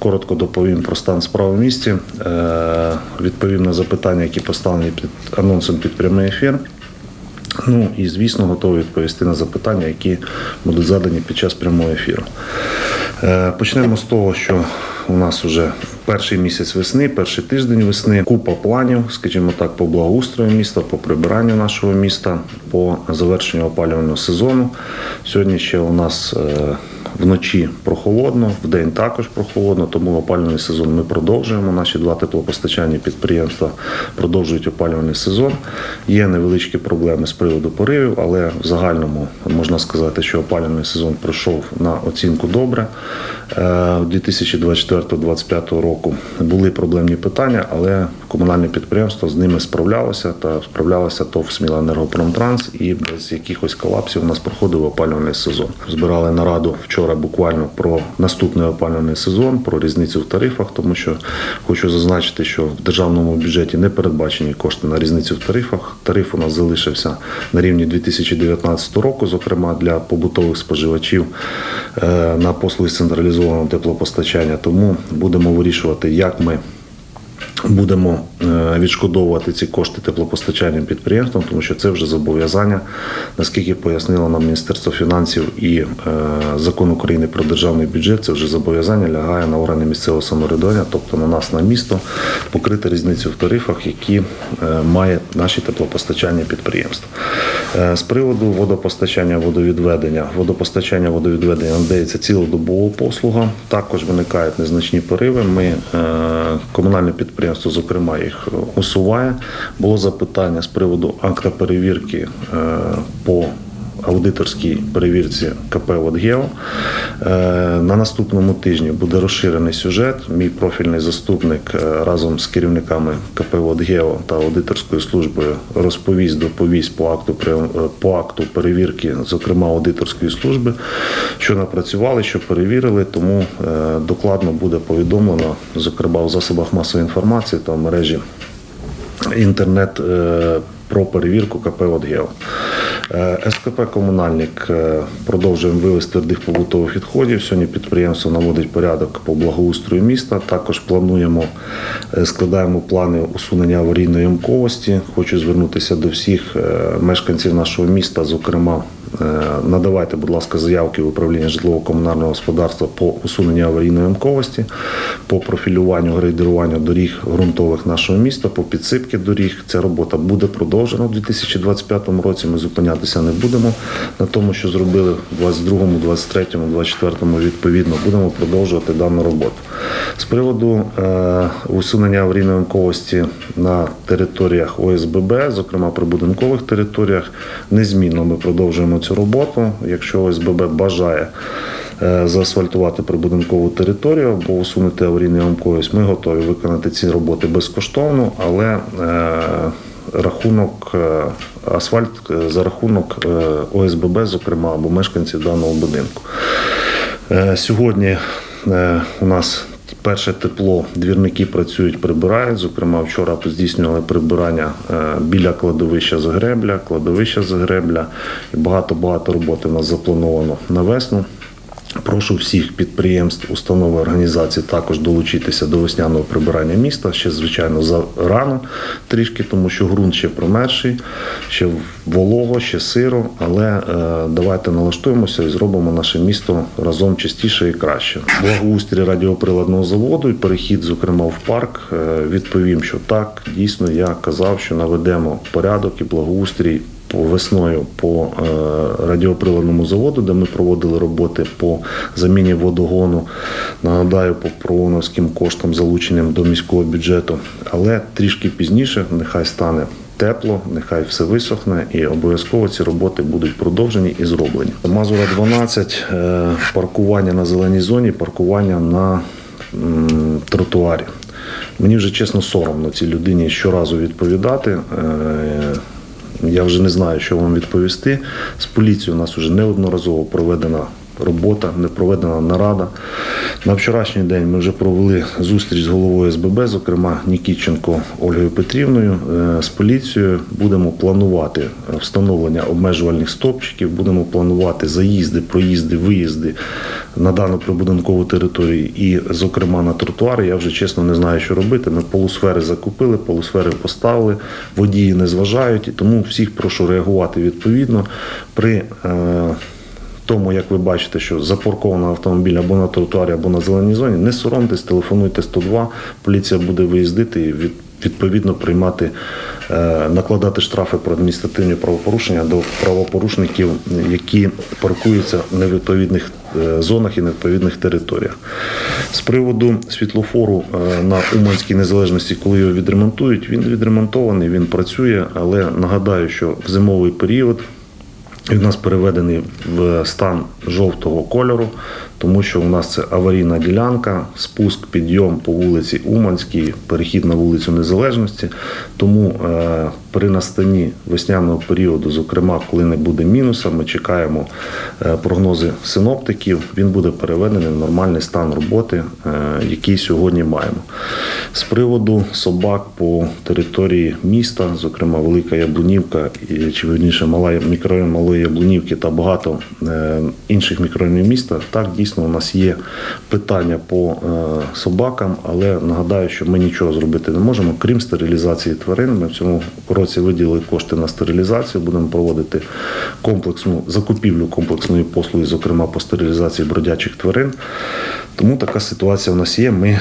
Коротко доповім про стан справ в місті. Е, Відповім на запитання, які поставлені під анонсом під прямий ефір. Ну і звісно, готовий відповісти на запитання, які будуть задані під час прямого ефіру. Е, Почнемо з того, що у нас вже перший місяць весни, перший тиждень весни, купа планів, скажімо так, по благоустрою міста, по прибиранню нашого міста, по завершенню опалювального сезону. Сьогодні ще у нас е, вночі прохолодно, вдень також прохолодно, тому опалювальний сезон ми продовжуємо. Наші два теплопостачання підприємства продовжують опалювальний сезон. Є невеличкі проблеми з приводу поривів, але в загальному можна сказати, що опалювальний сезон пройшов на оцінку добре. Е, 2024-2025 року були проблемні питання, але комунальне підприємство з ними справлялося та справлялося ТОВ «Смілаенергопромтранс» і без якихось колапсів у нас проходив опалювальний сезон. Збирали нараду вчора буквально про наступний опалювальний сезон, про різницю в тарифах, тому що хочу зазначити, що в державному бюджеті не передбачені кошти на різницю в тарифах. Тариф у нас залишився на рівні 2019 року, зокрема для побутових споживачів е, на послуги з централізованого теплопостачання. Тому будемо вирішувати, як ми будемо е, відшкодовувати ці кошти теплопостачальним підприємствам, тому що це вже зобов'язання, наскільки пояснило нам Міністерство фінансів і е, закон України про державний бюджет. Це вже зобов'язання лягає на органи місцевого самоврядування, тобто на нас, на місто, покрити різницю в тарифах, які е, має наші теплопостачальні підприємства. З приводу водопостачання, водовідведення, водопостачання, водовідведення надається цілодобова послуга. Також виникають незначні пориви. Ми комунальне підприємство, зокрема, їх усуває. Було запитання з приводу акта перевірки е, по аудиторській перевірці КП «Водгео». Е, На наступному тижні буде розширений сюжет. Мій профільний заступник е, разом з керівниками КП «Водгео» та аудиторською службою розповість, доповість по акту е, по акту перевірки, зокрема аудиторської служби, що напрацювали, що перевірили. Тому докладно буде повідомлено, зокрема у засобах масової інформації та в мережі інтернет про перевірку КП «Водгео». Е, СКП Комунальник продовжує продовжуємо вивез твердих побутових відходів. Сьогодні підприємство наводить порядок по благоустрою міста. Також плануємо, е, складаємо плани усунення аварійної ямковості. Хочу звернутися до всіх е, мешканців нашого міста, зокрема. Е, Надавайте, будь ласка, заявки в управління житлово-комунального господарства по усуненню аварійної ямковості, по профілюванню, грейдеруванню доріг ґрунтових нашого міста, по підсипки доріг. Ця робота буде продовжена у 2025 році. Ми зупинятися не будемо на тому, що зробили в 22, 23, 24 відповідно. Будемо продовжувати дану роботу. З приводу е, усунення аварійної ямковості на територіях ОСББ, зокрема при будинкових територіях, незмінно ми продовжуємо цю роботу. Якщо ОСББ бажає е, заасфальтувати прибудинкову територію або усунути аварійну ямковість, ми готові виконати ці роботи безкоштовно, але е, рахунок е, асфальт за рахунок ОСББ, зокрема, або мешканців даного будинку. Сьогодні у нас перше тепло, двірники працюють, прибирають. Зокрема, вчора здійснювали прибирання е, біля кладовища Загребля, кладовища Загребля. Багато-багато роботи у нас заплановано на весну. Прошу всіх підприємств, установ, організацій також долучитися до весняного прибирання міста. Ще, звичайно, за рано трішки, тому що ґрунт ще промерший, ще волого, ще сиро. Але е, давайте налаштуємося і зробимо наше місто разом чистіше і краще. Благоустрій радіоприладного заводу і перехід, зокрема, в парк. Е, відповім, що так, дійсно, я казав, що наведемо порядок і благоустрій весною по е, радіоприладному заводу, де ми проводили роботи по заміні водогону. Нагадаю, по прооновським коштам, залученим до міського бюджету. Але трішки пізніше нехай стане. Тепло, нехай все висохне, і обов'язково ці роботи будуть продовжені і зроблені. Мазура 12, е, паркування на зеленій зоні, паркування на тротуарі. Мені вже чесно соромно цій людині щоразу відповідати. Я вже не знаю, що вам відповісти. З поліцією у нас вже неодноразово проведена робота, не проведена нарада. На вчорашній день ми вже провели зустріч з головою СББ, зокрема Нікітченко Ольгою Петрівною е, з поліцією. Будемо планувати встановлення обмежувальних стопчиків, будемо планувати заїзди, проїзди, виїзди на дану прибудинкову територію і, зокрема, на тротуари. Я вже чесно не знаю, що робити. Ми полусфери закупили, полусфери поставили, водії не зважають, і тому всіх прошу реагувати відповідно при. Тому, як ви бачите, що запаркований автомобіль або на тротуарі, або на зеленій зоні, не соромтесь, телефонуйте 102, поліція буде виїздити і від, відповідно приймати, е, накладати штрафи про адміністративні правопорушення до правопорушників, які паркуються в невідповідних е, зонах і невідповідних територіях. З приводу світлофору е, на Уманській незалежності, коли його відремонтують, він відремонтований, він працює, але нагадаю, що в зимовий період. Він у нас переведений в стан жовтого кольору, тому що у нас це аварійна ділянка, спуск, підйом по вулиці Уманській, перехід на вулицю Незалежності. Тому е, при настанні весняного періоду, зокрема, коли не буде мінуса, ми чекаємо е, прогнози синоптиків. Він буде переведений в нормальний стан роботи, е, який сьогодні маємо. З приводу собак по території міста, зокрема Велика Яблунівка, чи вірніше мала мікрорайон Малої Яблунівки та багато інших мікрорайонів міста. Так дійсно у нас є питання по е, собакам, але нагадаю, що ми нічого зробити не можемо, крім стерилізації тварин. Ми в цьому році виділили кошти на стерилізацію. Будемо проводити комплексну закупівлю комплексної послуги, зокрема по стерилізації бродячих тварин. Тому така ситуація у нас є. Ми е,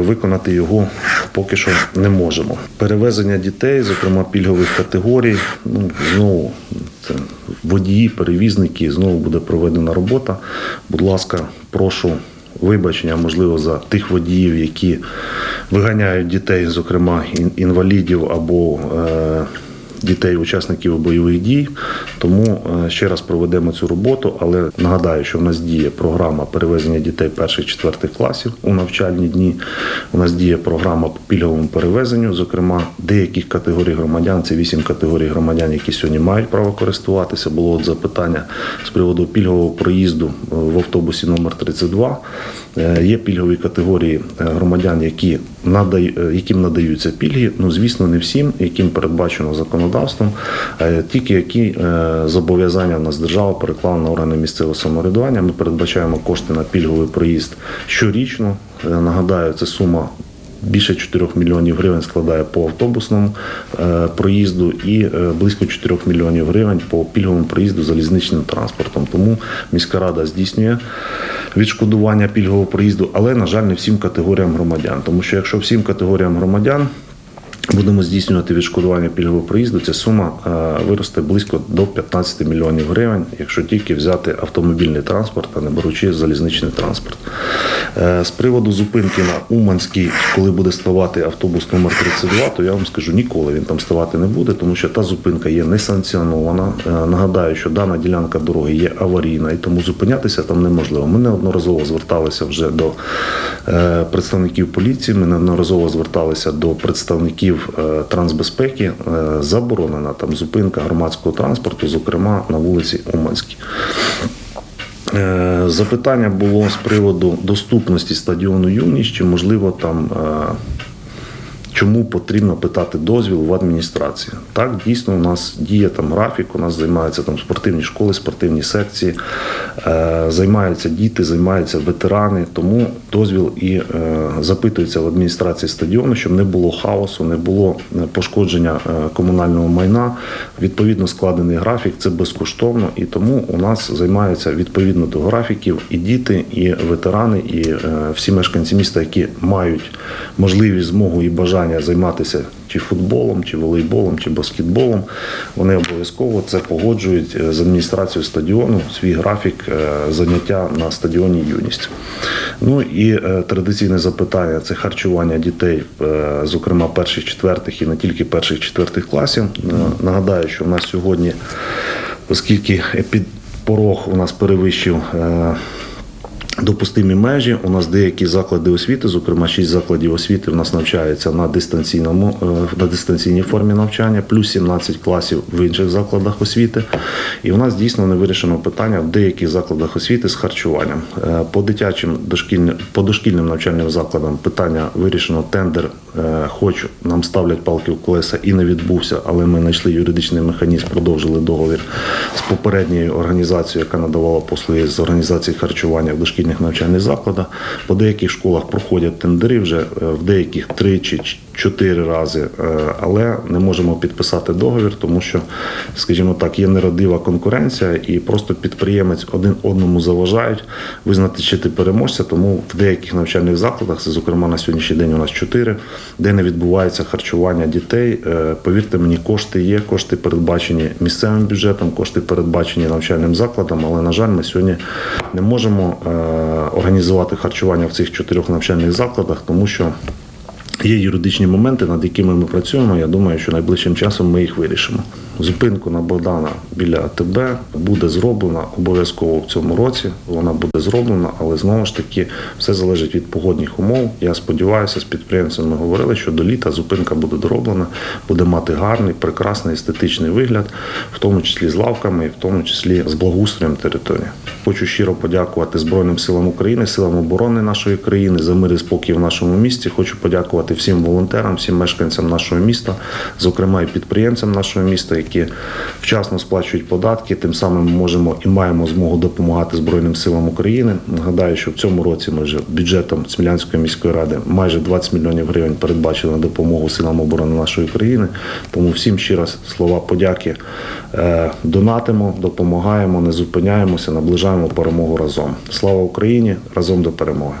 виконати його поки що не можемо. Перевезення дітей, зокрема пільгових категорій, ну знову це водії, перевізники, знову буде проведена робота. Будь ласка, прошу. Вибачення, можливо, за тих водіїв, які виганяють дітей, зокрема інвалідів або е, дітей, учасників бойових дій. Тому е, ще раз проведемо цю роботу. Але нагадаю, що в нас діє програма перевезення дітей перших четвертих класів у навчальні дні. У нас діє програма по пільговому перевезенню. Зокрема, деяких категорій громадян це вісім категорій громадян, які сьогодні мають право користуватися. Було от запитання з приводу пільгового проїзду е, в автобусі номер 32. Е, Є пільгові категорії громадян, які надаю, е, яким надаються пільги. Ну, звісно, не всім, яким передбачено законодавством, тільки які зобов'язання в нас держава переклала на органи місцевого самоврядування. Ми передбачаємо кошти на пільговий проїзд щорічно. Е, Нагадаю, це сума. Більше 4 мільйонів гривень складає по автобусному е, проїзду і е, близько 4 мільйонів гривень по пільговому проїзду залізничним транспортом. Тому міська рада здійснює відшкодування пільгового проїзду, але на жаль, не всім категоріям громадян. Тому що якщо всім категоріям громадян будемо здійснювати відшкодування пільгового проїзду, ця сума е, виросте близько до 15 мільйонів гривень, якщо тільки взяти автомобільний транспорт, а не беручи залізничний транспорт. Е, З приводу зупинки на Уманській, коли буде ставати автобус номер 32, то я вам скажу, ніколи він там ставати не буде, тому що та зупинка є несанкціонована. Е, Нагадаю, що дана ділянка дороги є аварійна, і тому зупинятися там неможливо. Ми неодноразово зверталися вже до е, представників поліції, ми неодноразово зверталися до представників трансбезпеки. Заборонена там зупинка громадського транспорту, зокрема на вулиці Уманській. Е, Запитання було з приводу доступності стадіону Юність, чи можливо там. Чому потрібно питати дозвіл в адміністрації? Так, дійсно, у нас діє там графік, у нас займаються там спортивні школи, спортивні секції, е, займаються діти, займаються ветерани. Тому дозвіл і е, запитується в адміністрації стадіону, щоб не було хаосу, не було е, пошкодження е, комунального майна. Відповідно складений графік, це безкоштовно, і тому у нас займаються відповідно до графіків і діти, і ветерани, і е, всі мешканці міста, які мають можливість, змогу і бажання займатися чи футболом, чи волейболом, чи баскетболом. Вони обов'язково це погоджують е, з адміністрацією стадіону свій графік е, заняття на стадіоні Юність. Ну і е, традиційне запитання це харчування дітей, зокрема перших, четвертих і не тільки перших, четвертих класів. Нагадаю, що в нас сьогодні, оскільки епід- порог у нас перевищив. Допустимі межі. У нас деякі заклади освіти, зокрема 6 закладів освіти, у нас навчаються на дистанційному е, на дистанційній формі навчання, плюс 17 класів в інших закладах освіти. І у нас дійсно не вирішено питання в деяких закладах освіти з харчуванням. Е, По дитячим дошкільним по дошкільним навчальним закладам питання вирішено тендер. е, Хоч нам ставлять палки в колеса і не відбувся, але ми знайшли юридичний механізм, продовжили договір з попередньою організацією, яка надавала послуги з організації харчування в дошкільних навчальних закладах. По деяких школах проходять тендери вже е, в деяких три чи чотири рази, е, але не можемо підписати договір, тому що, скажімо так, є нерадива конкуренція, і просто підприємець один одному заважають визначити переможця. Тому в деяких навчальних закладах, це зокрема на сьогоднішній день у нас чотири, де не відбувається харчування дітей. Е, Повірте мені, кошти є, кошти передбачені місцевим бюджетом, кошти передбачені навчальним закладом. Але на жаль, ми сьогодні не можемо е, організувати харчування в цих чотирьох навчальних закладах, тому що. Є юридичні моменти, над якими ми працюємо. Я думаю, що найближчим часом ми їх вирішимо. Зупинку на Богдана біля АТБ буде зроблена обов'язково в цьому році. Вона буде зроблена, але знову ж таки все залежить від погодних умов. Я сподіваюся, з підприємцями ми говорили, що до літа зупинка буде дороблена, буде мати гарний, прекрасний естетичний вигляд, в тому числі з лавками, і в тому числі з благоустроєм території. Хочу щиро подякувати Збройним силам України, силам оборони нашої країни за мир і спокій в нашому місті. Хочу подякувати всім волонтерам, всім мешканцям нашого міста, зокрема і підприємцям нашого міста, які вчасно сплачують податки. Тим самим ми можемо і маємо змогу допомагати Збройним силам України. Нагадаю, що в цьому році ми вже бюджетом Смілянської міської ради майже 20 мільйонів гривень передбачили на допомогу силам оборони нашої країни. Тому всім ще раз слова подяки. Е, Донатимо, допомагаємо, не зупиняємося, наближаємо перемогу разом. Слава Україні! Разом до перемоги!